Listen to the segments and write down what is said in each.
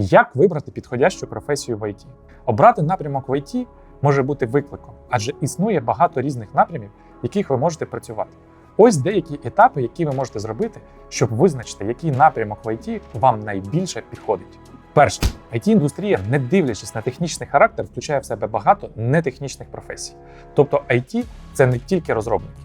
Як вибрати підходящу професію в IT? Обрати напрямок в IT може бути викликом, адже існує багато різних напрямів, в яких ви можете працювати. Ось деякі етапи, які ви можете зробити, щоб визначити, який напрямок в IT вам найбільше підходить. Перше, it індустрія не дивлячись на технічний характер, включає в себе багато нетехнічних професій. Тобто IT – це не тільки розробники.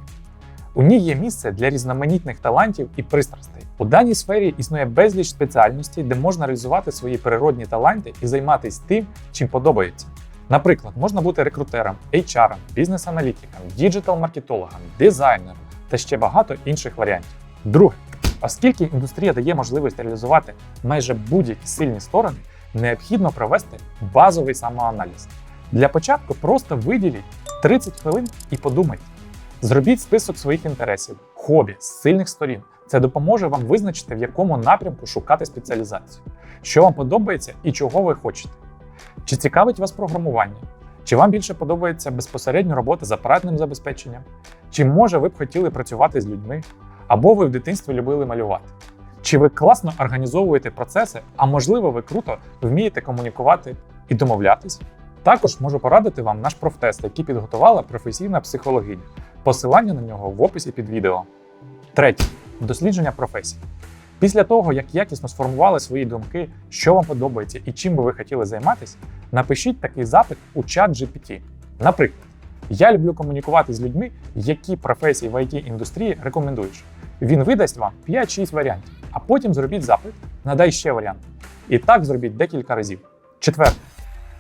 У ній є місце для різноманітних талантів і пристрастей. У даній сфері існує безліч спеціальностей, де можна реалізувати свої природні таланти і займатися тим, чим подобається. Наприклад, можна бути рекрутером, HR, бізнес-аналітиком, діджитал-маркетологом, дизайнером та ще багато інших варіантів. Друге, оскільки індустрія дає можливість реалізувати майже будь-які сильні сторони, необхідно провести базовий самоаналіз. Для початку просто виділіть 30 хвилин і подумайте. Зробіть список своїх інтересів, хобі, сильних сторін. Це допоможе вам визначити, в якому напрямку шукати спеціалізацію, що вам подобається і чого ви хочете. Чи цікавить вас програмування? Чи вам більше подобається безпосередньо робота з апаратним забезпеченням? Чи може ви б хотіли працювати з людьми? Або ви в дитинстві любили малювати? Чи ви класно організовуєте процеси, а можливо, ви круто вмієте комунікувати і домовлятись? Також можу порадити вам наш профтест, який підготувала професійна психологиня. Посилання на нього в описі під відео. Третє дослідження професій. Після того, як якісно сформували свої думки, що вам подобається і чим би ви хотіли займатися, напишіть такий запит у чат GPT. Наприклад, я люблю комунікувати з людьми, які професії в it індустрії рекомендуєш. Він видасть вам 5-6 варіантів, а потім зробіть запит, надай ще варіанти. І так зробіть декілька разів. Четверте,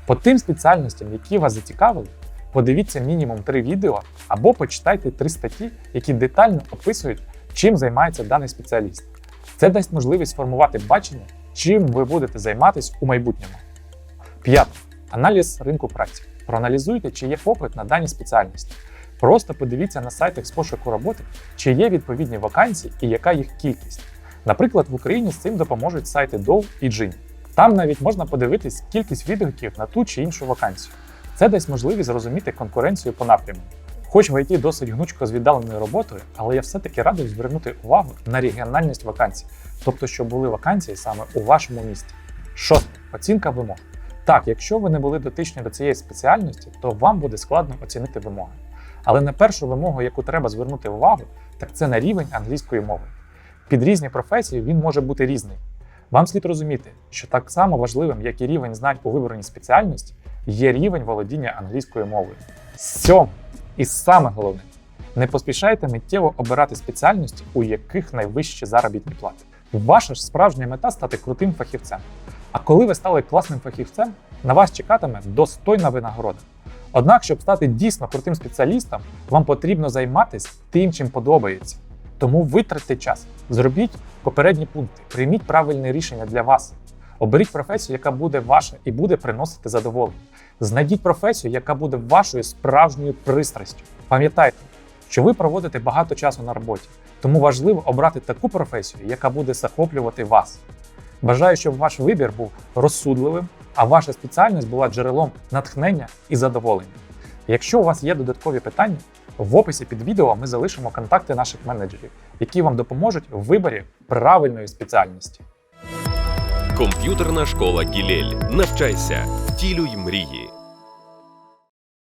по тим спеціальностям, які вас зацікавили, подивіться мінімум 3 відео або почитайте 3 статті, які детально описують, чим займається даний спеціаліст. Це дасть можливість сформувати бачення, чим ви будете займатися у майбутньому. П'яте. Аналіз ринку праці. Проаналізуйте, чи є попит на дані спеціальності. Просто подивіться на сайтах з пошуку роботи, чи є відповідні вакансії і яка їх кількість. Наприклад, в Україні з цим допоможуть сайти Dove і Gini. Там навіть можна подивитись кількість відгуків на ту чи іншу вакансію. Це дасть можливість зрозуміти конкуренцію по напряму. Хоч в IT досить гнучко з віддаленою роботою, але я все-таки радий звернути увагу на регіональність вакансій, тобто, щоб були вакансії саме у вашому місті. Шосте оцінка вимог. Так, якщо ви не були дотичні до цієї спеціальності, то вам буде складно оцінити вимоги. Але на першу вимогу, яку треба звернути увагу, так це на рівень англійської мови. Під різні професії він може бути різний. Вам слід розуміти, що так само важливим, як і рівень знань у вибраній спеціальності, є рівень володіння англійською мовою. Сьоме, і саме головне, не поспішайте миттєво обирати спеціальності, у яких найвищі заробітні плати. Ваша ж справжня мета стати крутим фахівцем. А коли ви стали класним фахівцем, на вас чекатиме достойна винагорода. Однак, щоб стати дійсно крутим спеціалістом, вам потрібно займатися тим, чим подобається. Тому витратьте час, зробіть попередні пункти, прийміть правильне рішення для вас. Оберіть професію, яка буде ваша і буде приносити задоволення. Знайдіть професію, яка буде вашою справжньою пристрастю. Пам'ятайте, що ви проводите багато часу на роботі, тому важливо обрати таку професію, яка буде захоплювати вас. Бажаю, щоб ваш вибір був розсудливим, а ваша спеціальність була джерелом натхнення і задоволення. Якщо у вас є додаткові питання, в описі під відео ми залишимо контакти наших менеджерів, які вам допоможуть в виборі правильної спеціальності. Комп'ютерна школа Гілель. Навчайся, втілюй мрії.